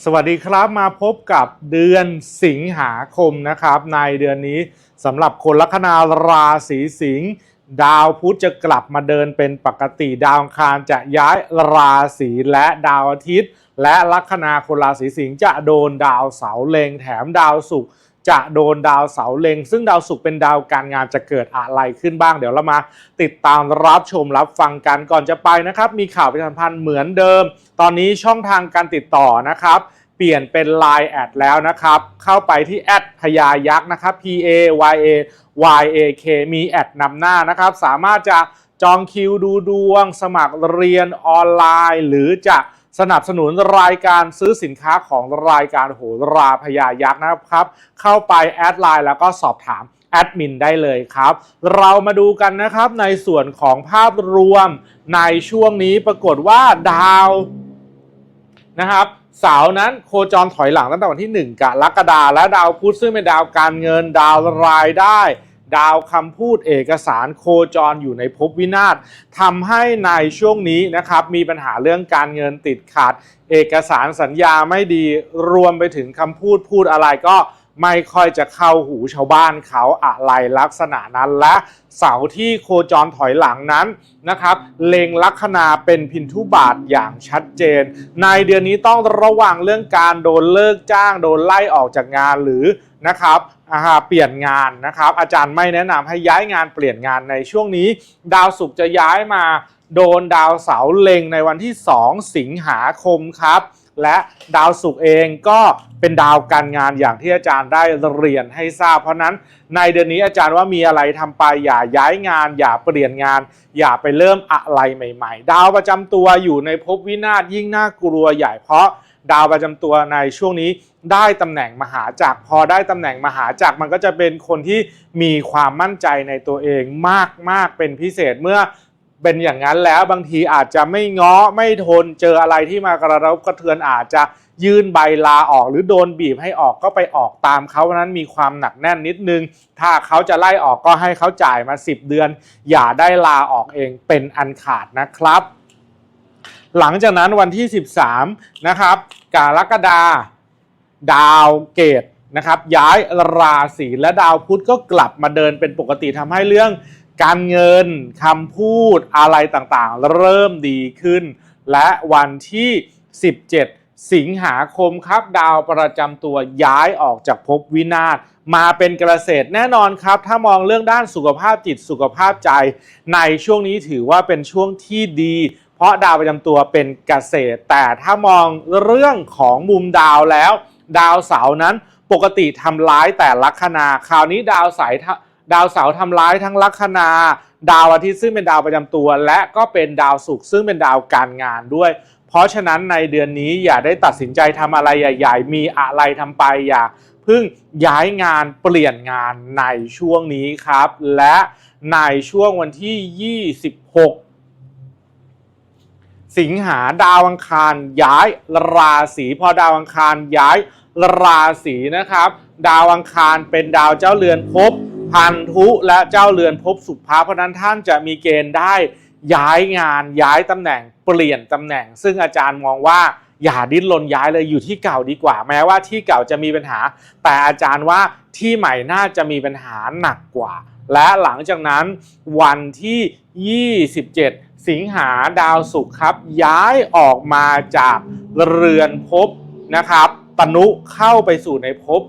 สวัสดีครับมาพบกับเดือนสิงหาคมนะครับ ในเดือนนี้สำหรับคนลัคนาราศีสิงห์ดาวพุธจะกลับมาเดินเป็นปกติดาวอังคารจะย้ายราศีและดาวอาทิตย์ และลัคนาคนราศีสิงห์จะโดนดาวเสาร์เลงแถมดาวศุกร์ จะโดนดาวเสาเล็ง ซึ่งดาวศุกร์เป็นดาวการงานจะเกิดอะไรขึ้นบ้าง เดี๋ยวเรามาติดตามรับชมรับฟังกันก่อนจะไปนะครับ มีข่าวประชาสัมพันธ์เหมือนเดิม ตอนนี้ช่องทางการติดต่อนะครับ เปลี่ยนเป็น Line แอดแล้วนะครับ เข้าไปที่แอดพญายักษ์นะครับ P A Y A Y A K มีแอดนำหน้านะครับ สามารถจะจองคิวดูดวง สมัครเรียนออนไลน์ หรือจะ สนับสนุนรายการซื้อสินค้าของรายการโหราพญายักษ์นะครับ เข้าไปแอดไลน์แล้วก็สอบถามแอดมินได้เลยครับ เรามาดูกันนะครับในส่วนของภาพรวมในช่วงนี้ปรากฏว่าดาวนะครับเสาร์นั้นโคจรถอยหลังตั้งแต่วันที่ 1กรกฎาคมและดาวพุธซึ่งเป็นดาวการเงินดาวรายได้ ดาวคำพูดเอกสารโคจรอยู่ในภพวินาศทำให้ในช่วงนี้นะครับมีปัญหาเรื่องการเงินติดขัด เอกสารสัญญาไม่ดีรวมไปถึงคำพูดพูดอะไรก็ ไม่ค่อยจะเข้าหูชาวบ้านเขาอะไรลักษณะนั้นและเสาที่โคจรถอยหลังนั้นนะครับ เล็งลัคนาเป็นพินทุบาทอย่างชัดเจน ในเดือนนี้ต้องระวังเรื่องการโดนเลิกจ้างโดนไล่ออกจากงานหรือนะครับเปลี่ยนงานนะครับ อาจารย์ไม่แนะนำให้ย้ายงานเปลี่ยนงานในช่วงนี้ ดาวศุกร์จะย้ายมาโดนดาวเสาเล็งในวันที่ 2 สิงหาคมครับ และดาวศุกร์เองก็เป็นดาวการงานอย่างที่อาจารย์ได้เรียนให้ทราบ เพราะนั้นในเดือนนี้อาจารย์ว่ามีอะไรทำไปอย่าย้ายงาน อย่าเปลี่ยนงาน อย่าไปเริ่มอะไรใหม่ ๆ ดาวประจำตัวอยู่ในภพวินาศยิ่งน่ากลัวใหญ่เพราะดาวประจำตัวในช่วงนี้ได้ตำแหน่งมหาจักรพอได้ตำแหน่งมหาจักรมันก็จะเป็นคนที่มีความมั่นใจในตัวเองมากๆเป็นพิเศษเมื่อ เป็นอย่างนั้นแล้วบางทีอาจจะไม่ง้อไม่ทนเจออะไรที่มากระทบกระเทือนอาจจะยื่นใบลาออกหรือโดนบีบให้ออกก็ไปออกตามเขาเพราะนั้นมีความหนักแน่นนิดนึง ถ้าเขาจะไล่ออกก็ให้เขาจ่ายมา 10 เดือน อย่าได้ลาออกเองเป็นอันขาดนะครับ หลังจากนั้นวันที่ 13 นะครับกรกฎาดาวเกตนะครับย้ายราศีและดาวพุธก็กลับมาเดินเป็นปกติทำให้เรื่อง การเงินคำพูดอะไรต่างๆ เริ่มดีขึ้น และวันที่ 17 สิงหาคมครับดาวประจำตัวย้ายออกจากภพวินาศมาเป็นเกษตรแน่นอนครับ ถ้ามองเรื่องด้านสุขภาพจิตสุขภาพใจ ในช่วงนี้ถือว่าเป็นช่วงที่ดี เพราะดาวประจำตัวเป็นเกษตร แต่ถ้ามองเรื่องของมุมดาวแล้ว ดาวเสาร์นั้นปกติทำร้ายแต่ลัคนา คราวนี้ดาวสายท ดาวเสาร์ทำร้ายทั้งลัคนา ดาวอาทิตย์ซึ่งเป็นดาวประจำตัว และก็เป็นดาวศุกร์ซึ่งเป็นดาวการงานด้วย เพราะฉะนั้นในเดือนนี้อย่าได้ตัดสินใจทำอะไรใหญ่ ๆ มีอะไรทำไปอย่าเพิ่งย้ายงานเปลี่ยนงานในช่วงนี้ครับ และในช่วงวันที่ 26สิงหาดาวอังคารย้ายราศีพอดาวอังคารย้ายราศีนะครับ ดาวอังคารเป็นดาวเจ้าเรือนภพ พันธุและเจ้าเรือนภพสุภาเพราะฉะนั้นท่านจะมีเกณฑ์ได้ย้ายงานย้ายตำแหน่งเปลี่ยนตำแหน่ง ซึ่งอาจารย์มองว่าอย่าดิ้นรนย้ายเลยอยู่ที่เก่าดีกว่า แม้ว่าที่เก่าจะมีปัญหา แต่อาจารย์ว่าที่ใหม่น่าจะมีปัญหาหนักกว่า และหลังจากนั้นวันที่ 27 สิงหาดาวศุกร์ครับ ย้ายออกมาจากเรือนภพนะครับ ตนุเข้าไปสู่ในภพ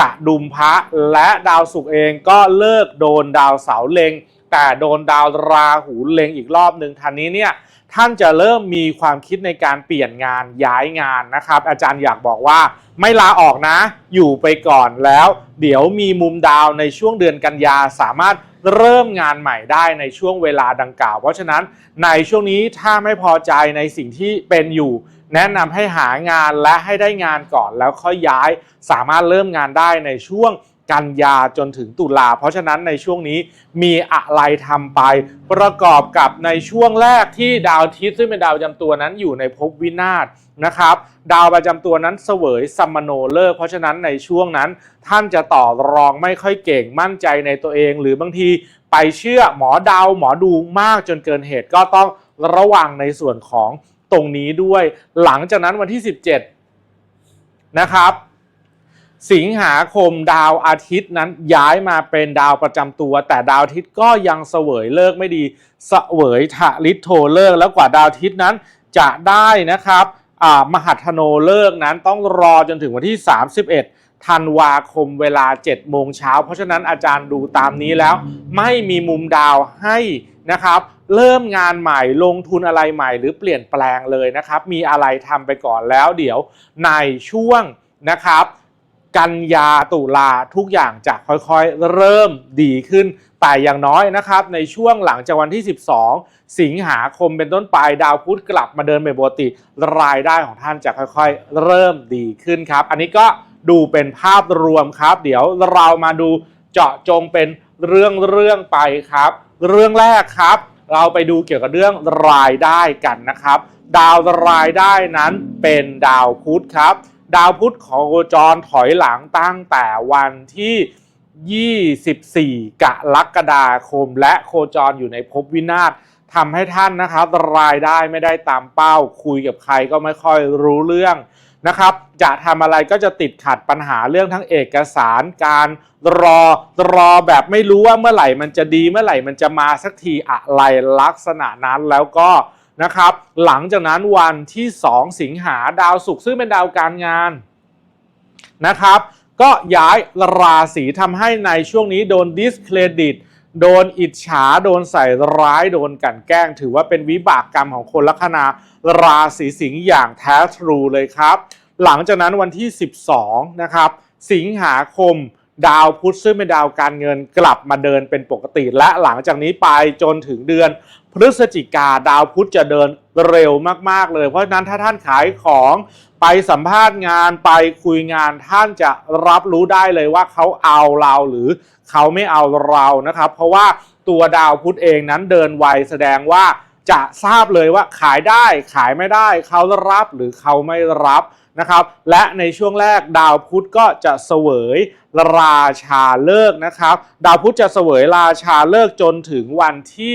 กะดุมพระและดาวศุกร์เองก็เลิกโดนดาวเสาเล็ง แต่โดนดาวราหูเล็งอีกรอบหนึ่งทันนี้เนี่ยท่านจะเริ่มมีความคิดในการเปลี่ยนงานย้ายงานนะครับ อาจารย์อยากบอกว่าไม่ลาออกนะ อยู่ไปก่อนแล้ว เดี๋ยวมีมุมดาวในช่วงเดือนกันยาสามารถเริ่มงานใหม่ได้ในช่วงเวลาดังกล่าว เพราะฉะนั้นในช่วงนี้ถ้าไม่พอใจในสิ่งที่เป็นอยู่ แนะนำให้หางานและให้ได้งานก่อนแล้วค่อยย้าย สามารถเริ่มงานได้ในช่วงกันยาจนถึงตุลา เพราะฉะนั้นในช่วงนี้มีอะไรทำไป ประกอบกับในช่วงแรกที่ดาวทิตย์ซึ่งเป็นดาวประจำตัวนั้นอยู่ในภพวินาศนะครับ ดาวประจำตัวนั้นเสวยสัมมโนเลิก เพราะฉะนั้นในช่วงนั้นท่านจะต่อรองไม่ค่อยเก่งมั่นใจในตัวเอง หรือบางทีไปเชื่อหมอดาวหมอดูมากจนเกินเหตุก็ต้องระวังในส่วนของ ตรงนี้ด้วยหลังจากนั้นวันที่ 17 นะครับ สิงหาคมดาวอาทิตย์นั้นย้ายมาเป็นดาวประจำตัว แต่ดาวอาทิตย์ก็ยังเสวยเลิกไม่ดีเสวยทะลิโทเลิกแล้วกว่าดาวอาทิตย์นั้นจะได้นะครับอ่ามหัทโนเลิกนั้นต้องรอจนถึงวันที่ 31 ธันวาคมเวลา 7 โมงเช้า เพราะฉะนั้นอาจารย์ดูตามนี้แล้ว ไม่มีมุมดาวให้นะครับ เริ่มงานใหม่ลงทุนอะไรใหม่หรือเปลี่ยนแปลงเลยนะครับ มีอะไรทำไปก่อนแล้วเดี๋ยวในช่วงนะครับ กันยาตุลาทุกอย่างจะค่อยๆ เริ่มดีขึ้น แต่อย่างน้อยนะครับ ในช่วงหลังจากวันที่ 12 สิงหาคมเป็นต้นไปดาวพุธกลับมาเดินเป็นปกติรายได้ของท่านจะค่อยๆ เริ่มดีขึ้นครับ อันนี้ก็ ดูเป็นภาพรวมครับ เดี๋ยวเรามาดูเจาะจงเป็นเรื่องเรื่องๆไปครับ เรื่องแรกครับ เราไปดูเกี่ยวกับเรื่องรายได้กันนะครับ ดาวรายได้นั้นเป็นดาวพุธครับ ดาวพุธของโคจรถอยหลังตั้งแต่วันที่ 24 กรกฎาคม และโคจรอยู่ในภพวินาศทำให้ท่านนะครับ รายได้ไม่ได้ตามเป้า คุยกับใครก็ไม่ค่อยรู้เรื่อง นะครับจะทำอะไรก็จะติดขัดปัญหาเรื่องทั้งเอกสารการรอรอแบบไม่รู้ว่าเมื่อไหร่มันจะดีเมื่อไหร่มันจะมาสักทีอะไรลักษณะนั้นแล้วก็นะครับ หลังจากนั้นวันที่ 2 สิงหาดาวศุกร์ซึ่งเป็นดาวการงานนะครับ ก็ย้ายราศีทำให้ในช่วงนี้โดนดิสเครดิต โดนอิจฉาโดนใส่ร้ายโดนกลันแกล้ง ถือว่าเป็นวิบากกรรมของคนลัคนาราศีสิงห์อย่างแท้ทรูเลยครับ หลังจากนั้นวันที่ 12 นะครับ สิงหาคมดาวพุธซึ่งเป็นดาวการเงินกลับมาเดินเป็นปกติ และหลังจากนี้ไปจนถึงเดือน พฤศจิกาดาวพุธจะเดินเร็วมาก ๆ เลย เพราะฉะนั้นถ้าท่านขายของ ไปสัมภาษณ์งานไปคุยงานท่านจะรับรู้ได้เลยว่าเขาเอาเราหรือเขาไม่เอาเรานะครับ เพราะว่าตัวดาวพุธเองนั้นเดินไวแสดงว่าจะทราบเลยว่าขายได้ขายไม่ได้ เขารับหรือเขาไม่รับนะครับ และในช่วงแรกดาวพุธก็จะเสวยราชาเลิกนะครับ ดาวพุธจะเสวยราชาเลิกจนถึงวันที่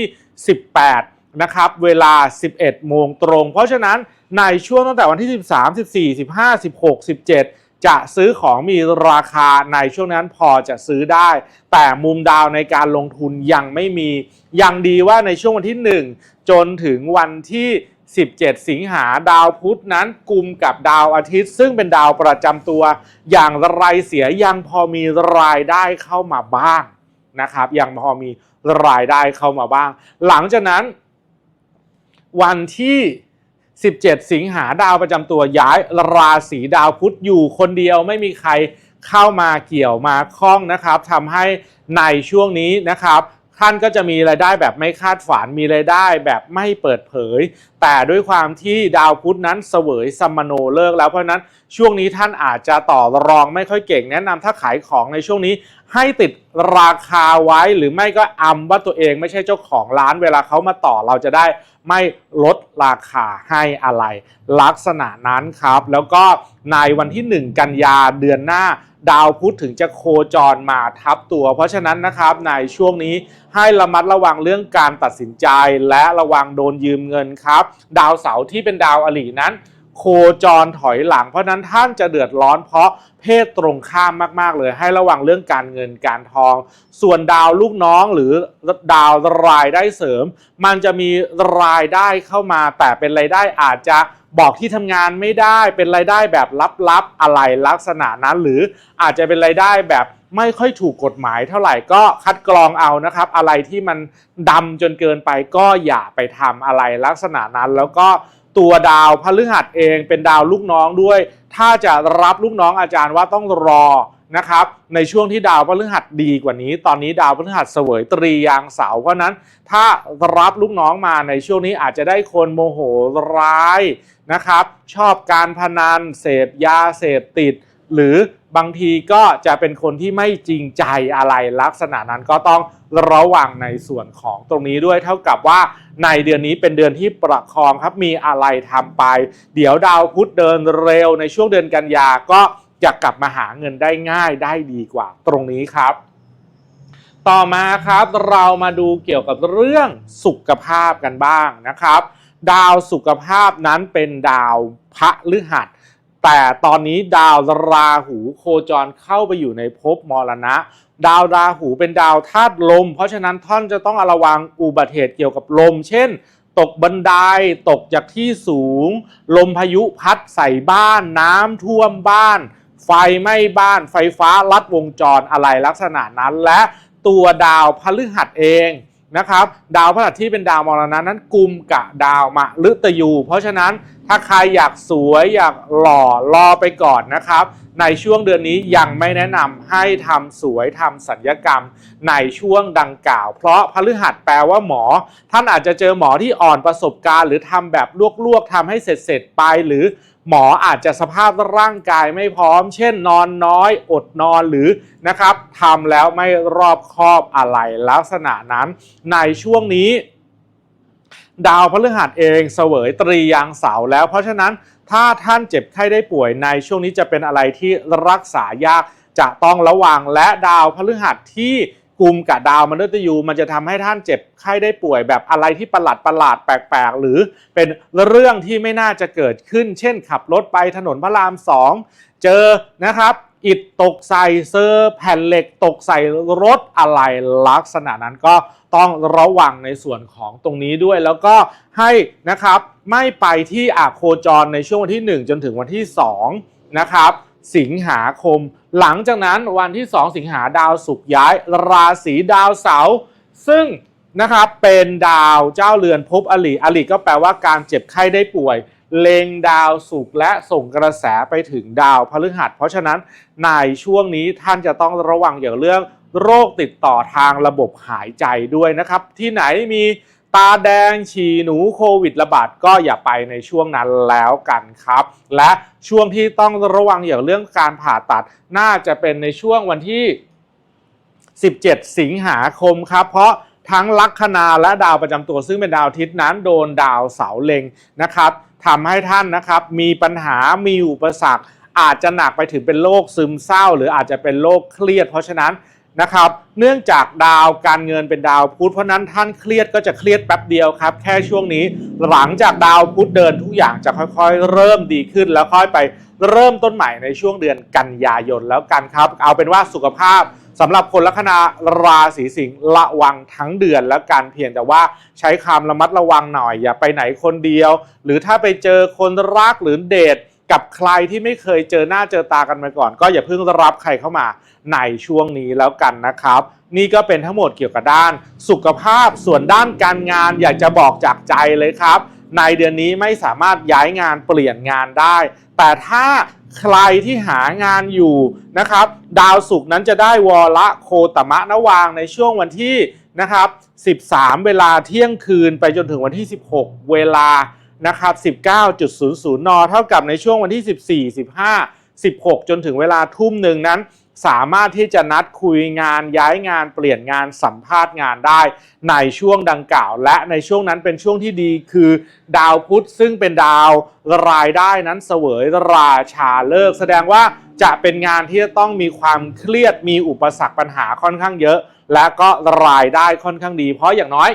18 นะครับเวลา 11 โมงตรง เพราะฉะนั้นในช่วงตั้งแต่วันที่ 13 14 15 16 17 จะซื้อของมีราคาในช่วงนั้นพอจะซื้อได้ แต่มุมดาวในการลงทุนยังไม่มี ยังดีว่าในช่วงวันที่ 1 จนถึงวันที่ 17 สิงหาดาวพุธนั้นกลุ่มกับดาวอาทิตย์ ซึ่งเป็นดาวประจำตัว อย่างไรเสียยังพอมีรายได้เข้ามาบ้างนะครับยังพอมีรายได้เข้ามาบ้าง หลังจากนั้น วันที่ 17 สิงหาดาวประจำตัวย้ายราศีดาวพุธอยู่คนเดียวไม่มีใครเข้ามาเกี่ยวมาคล้องนะครับทำให้ในช่วงนี้นะครับท่านก็จะมีรายได้แบบไม่คาดฝันมีรายได้แบบไม่เปิดเผย แต่ด้วยความที่ดาวพุธนั้นเสวยสัมมโนเลิกแล้วเพราะนั้นช่วงนี้ท่านอาจจะต่อรองไม่ค่อยเก่ง แนะนำถ้าขายของในช่วงนี้ให้ติดราคาไว้หรือไม่ก็อำว่าตัวเองไม่ใช่เจ้าของร้านเวลาเขามาต่อเราจะได้ไม่ลดราคาให้อะไร ลักษณะนั้นครับ แล้วก็ในวันที่ 1 กันยาเดือนหน้าดาวพุธถึงจะโคจรมาทับตัว เพราะฉะนั้นนะครับในช่วงนี้ให้ระมัดระวังเรื่องการตัดสินใจและระวังโดนยืมเงินครับดาวเสาร์ที่เป็นดาวอลีนั้น โคจรถอยหลัง เพราะนั้นท่านจะเดือดร้อนเพราะเพศตรงข้ามมาก ๆ เลย ให้ระวังเรื่องการเงินการทอง ส่วนดาวลูกน้องหรือดาวรายได้เสริม มันจะมีรายได้เข้ามา แต่เป็นรายได้อาจจะบอกที่ทำงานไม่ได้เป็นรายได้แบบลับๆอะไรลักษณะนั้น หรืออาจจะเป็นรายได้แบบไม่ค่อยถูกกฎหมายเท่าไหร่ก็คัดกรองเอานะครับ อะไรที่มันดำจนเกินไปก็อย่าไปทำอะไรลักษณะนั้นแล้วก็ ตัวดาวพฤหัสเองเป็นดาวลูกน้องด้วย ถ้าจะรับลูกน้องอาจารย์ว่าต้องรอนะครับในช่วงที่ดาวพฤหัสดีกว่านี้ ตอนนี้ดาวพฤหัสเสวยตรียางเสาเพราะนั้น ถ้ารับลูกน้องมาในช่วงนี้อาจจะได้คนโมโหร้ายนะครับ ชอบการพนันเสพยาเสพติด หรือบางทีก็จะเป็นคนที่ไม่จริงใจอะไรลักษณะนั้นก็ต้อง ระวังในส่วนของตรงนี้ด้วยเท่ากับว่าในเดือนนี้เป็นเดือนที่ประคองครับมีอะไรทำไป เดี๋ยวดาวพุธเดินเร็วในช่วงเดือนกันยาก็จะกลับมาหาเงินได้ง่ายได้ดีกว่า ตรงนี้ครับ ต่อมาครับเรามาดูเกี่ยวกับเรื่องสุขภาพกันบ้างนะครับ ดาวสุขภาพนั้นเป็นดาวพระฤหัสแต่ตอนนี้ดาวราหูโคจรเข้าไปอยู่ในภพมรณะ ดาวราหูเป็นดาวธาตุลม เพราะฉะนั้นท่านจะต้องระวังอุบัติเหตุเกี่ยวกับลม เช่น ตกบันไดตกจากที่สูง ลมพายุพัดใส่บ้าน น้ำท่วมบ้าน ไฟไหม้บ้าน ไฟฟ้าลัดวงจรอะไรลักษณะนั้น และตัวดาวพฤหัสเองนะครับ ดาวพฤหัสที่เป็นดาวมรณะนั้นกลุ่มกับดาวมฤตยู เพราะฉะนั้น ถ้าใครอยากสวยอยากหล่อรอไปก่อนนะครับ ในช่วงเดือนนี้ยังไม่แนะนำให้ทำสวยทำสัญญกรรมในช่วงดังกล่าว เพราะพฤหัสแปลว่าหมอ ท่านอาจจะเจอหมอที่อ่อนประสบการณ์ หรือทำแบบลวกๆทำให้เสร็จๆไปหรือหมออาจจะสภาพร่างกายไม่พร้อม เช่นนอนน้อย อดนอนหรือนะครับทำแล้วไม่รอบคอบอะไรลักษณะนั้น ในช่วงนี้ ดาวพฤหัสเองเสวยตรียางเสาแล้ว เพราะฉะนั้นถ้าท่านเจ็บไข้ได้ป่วยในช่วงนี้จะเป็นอะไรที่รักษายากจะต้องระวังและดาวพฤหัสที่กลุ่มกับดาวมฤตยูมันจะทำให้ท่านเจ็บไข้ได้ป่วยแบบอะไรที่ประหลาดประหลาดแปลกๆ หรือเป็นเรื่องที่ไม่น่าจะเกิดขึ้น เช่นขับรถไปถนนพระรามสองเจอนะครับ อิฐตกใส่เซอร์แผ่นเหล็กตกใส่รถอะไรลักษณะนั้นก็ต้องระวังในส่วนของตรงนี้ด้วย แล้วก็ให้นะครับไม่ไปที่อาโคจรในช่วงวันที่ 1 จนถึงวันที่2นะครับสิงหาคม หลังจากนั้นวันที่ 2 สิงหาดาวศุกร์ย้าย ราศีดาวเสาร์ซึ่งนะครับเป็นดาวเจ้าเรือนภพอลิอลิก็แปลว่าการเจ็บไข้ได้ป่วย เล็งดาวศุกและส่งกระแสไปถึงดาวพฤหัส เพราะฉะนั้นในช่วงนี้ท่านจะต้องระวังอย่างเรื่องโรคติดต่อทางระบบหายใจด้วยนะครับ ที่ไหนมีตาแดงฉี่หนูโควิดระบาดก็อย่าไปในช่วงนั้นแล้วกันครับ และช่วงที่ต้องระวังอย่างเรื่องการผ่าตัดน่าจะเป็นในช่วงวันที่ 17 สิงหาคมครับ เพราะ ทั้งลัคนาและดาวประจำตัวซึ่งเป็นดาวอาทิตย์นั้นโดนดาวเสาเล็งนะครับทำให้ท่านนะครับมีปัญหามีอุปสรรค อาจจะหนักไปถึงเป็นโรคซึมเศร้า หรืออาจจะเป็นโรคเครียด เพราะฉะนั้นนะครับ เนื่องจากดาวการเงินเป็นดาวพุธเพราะนั้นท่านเครียดก็จะเครียดแป๊บเดียวครับ แค่ช่วงนี้หลังจากดาวพุธเดินทุกอย่างจะค่อยๆ เริ่มดีขึ้นแล้วค่อยไป เริ่มต้นใหม่ในช่วงเดือนกันยายนแล้วกันครับ เอาเป็นว่าสุขภาพสำหรับคนลัคนาราศีสิงห์ระวังทั้งเดือนแล้วกันเพียงแต่ว่าใช้คำระมัดระวังหน่อย อย่าไปไหนคนเดียว หรือถ้าไปเจอคนรักหรือเดทกับใครที่ไม่เคยเจอหน้าเจอตากันมาก่อน ก็อย่าเพิ่งรับใครเข้ามาในช่วงนี้แล้วกันนะครับ นี่ก็เป็นทั้งหมดเกี่ยวกับด้าน สุขภาพส่วนด้านการงานอยากจะบอกจากใจเลยครับ ในเดือนนี้ไม่สามารถย้ายงานเปลี่ยนงานได้ แต่ถ้าใครที่หางานอยู่นะครับ ดาวศุกร์นั้นจะได้วอละโคตมะนวางในช่วงวันที่นะครับ 13 เวลาเที่ยงคืนไปจนถึงวันที่ 16 เวลานะครับ 19.00 น เท่ากับในช่วงวันที่ 14 15 16 จนถึงเวลาทุ่มหนึ่งนั้น สามารถที่จะนัดคุยงานย้ายงานเปลี่ยนงานสัมภาษณ์งานได้ในช่วงดังกล่าว และในช่วงนั้นเป็นช่วงที่ดีคือ ดาวพุธซึ่งเป็นดาวรายได้นั้นเสวยราชาเลิก แสดงว่าจะเป็นงานที่จะต้องมีความเครียดมีอุปสรรคปัญหาค่อนข้างเยอะ และก็รายได้ค่อนข้างดี เพราะอย่างน้อย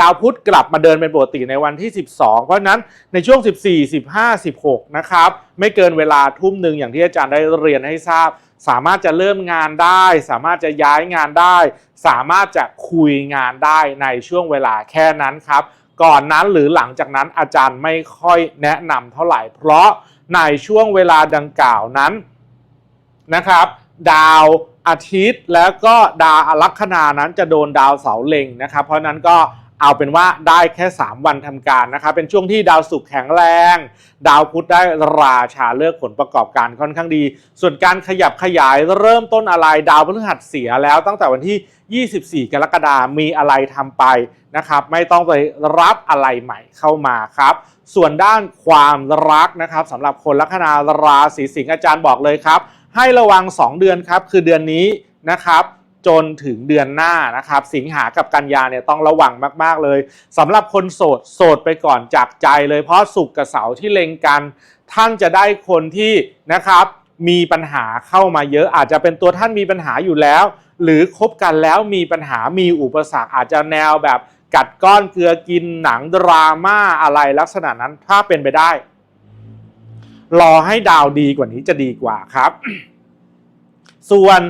ดาวพุธกลับมาเดินเป็นปกติในวันที่ 12 เพราะนั้นในช่วง 14 15 16 นะครับ ไม่เกินเวลาทุ่มหนึ่งอย่างที่อาจารย์ได้เรียนให้ทราบ สามารถจะเริ่มงานได้ สามารถจะย้ายงานได้ สามารถจะคุยงานได้ในช่วงเวลาแค่นั้นครับ ก่อนนั้นหรือหลังจากนั้นอาจารย์ไม่ค่อยแนะนำเท่าไหร่ เพราะในช่วงเวลาดังกล่าวนั้นนะครับ ดาวอาทิตย์แล้วก็ดาวลัคนานั้นจะโดนดาวเสาเล็งนะครับ เพราะนั้นก็ เอาเป็นว่าได้แค่ 3 วันทำการนะครับเป็นช่วงที่ดาวศุกร์แข็งแรง ดาวพุธได้ราชาเลือกผลประกอบการค่อนข้างดี ส่วนการขยับขยายเริ่มต้นอะไรดาวพฤหัสเสียแล้วตั้งแต่วันที่ 24 กรกฎาคมมีอะไรทำไปนะครับไม่ต้องไปรับอะไรใหม่เข้ามาครับ ส่วนด้านความรักนะครับสำหรับคนลัคนาราศีสิงห์อาจารย์บอกเลยครับ ให้ระวัง 2 เดือนครับคือเดือนนี้นะครับ จนถึงเดือนหน้านะครับ สิงหากับกันยาเนี่ยต้องระวังมาก ๆ เลยสำหรับคนโสดโสดไปก่อนจากใจเลยเพราะสุกกับเสาที่เล็งกัน ท่านจะได้คนที่นะครับมีปัญหาเข้ามาเยอะอาจจะเป็นตัวท่านมีปัญหาอยู่แล้ว หรือคบกันแล้วมีปัญหามีอุปสรรคอาจจะแนวแบบกัดก้อนเกลือกินหนังดราม่าอะไรลักษณะนั้นถ้าเป็นไปได้ รอให้ดาวดีกว่านี้จะดีกว่าครับ ส่วน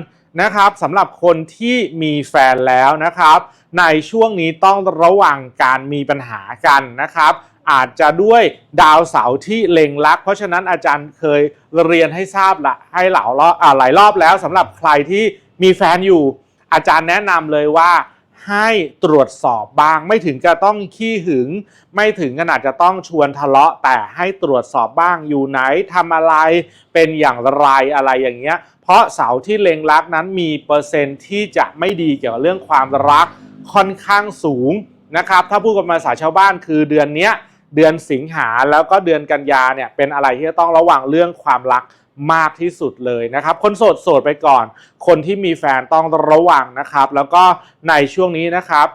นะครับสำหรับคนที่มีแฟนแล้วนะครับ ในช่วงนี้ต้องระวังการมีปัญหากันนะครับ อาจจะด้วยดาวเสาร์ที่เล็งลัก เพราะฉะนั้นอาจารย์เคยเรียนให้ทราบละให้หลายรอบหลายรอบแล้วสำหรับใครที่มีแฟนอยู่ อาจารย์แนะนำเลยว่า ให้ตรวจสอบบ้างไม่ถึงกับต้องขี้หึง ไม่ถึงขนาดจะต้องชวนทะเลาะ แต่ให้ตรวจสอบบ้างอยู่ไหนทำอะไร เป็นอย่างไรอะไรอย่างเงี้ย เพราะเสาที่เล็งรักนั้นมีเปอร์เซ็นต์ที่จะไม่ดีเกี่ยวกับเรื่องความรักค่อนข้างสูงนะครับ ถ้าพูดกันภาษาชาวบ้านคือเดือนเนี้ยเดือนสิงหาแล้วก็เดือนกันยาเนี่ยเป็นอะไรที่จะต้องระวังเรื่องความรัก มากที่สุดเลยนะครับ คนโสดโสดไปก่อน คนที่มีแฟนต้องระวังนะครับ แล้วก็ในช่วงนี้นะครับ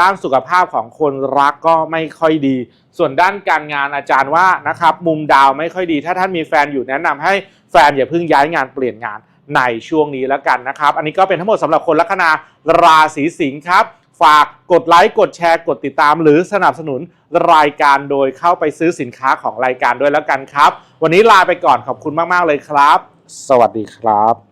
ด้านสุขภาพของคนรักก็ไม่ค่อยดี ส่วนด้านการงานอาจารย์ว่านะครับ มุมดาวไม่ค่อยดี ถ้าท่านมีแฟนอยู่แนะนำให้แฟนอย่าเพิ่งย้ายงานเปลี่ยนงานในช่วงนี้แล้วกันนะครับ อันนี้ก็เป็นทั้งหมดสำหรับคนลัคนาราศีสิงห์ครับ ฝากกดไลค์กดแชร์กดติดตาม หรือสนับสนุนรายการโดยเข้าไปซื้อสินค้าของรายการด้วยแล้วกันครับ วันนี้ลาไปก่อนขอบคุณมาก ๆ เลยครับ สวัสดีครับ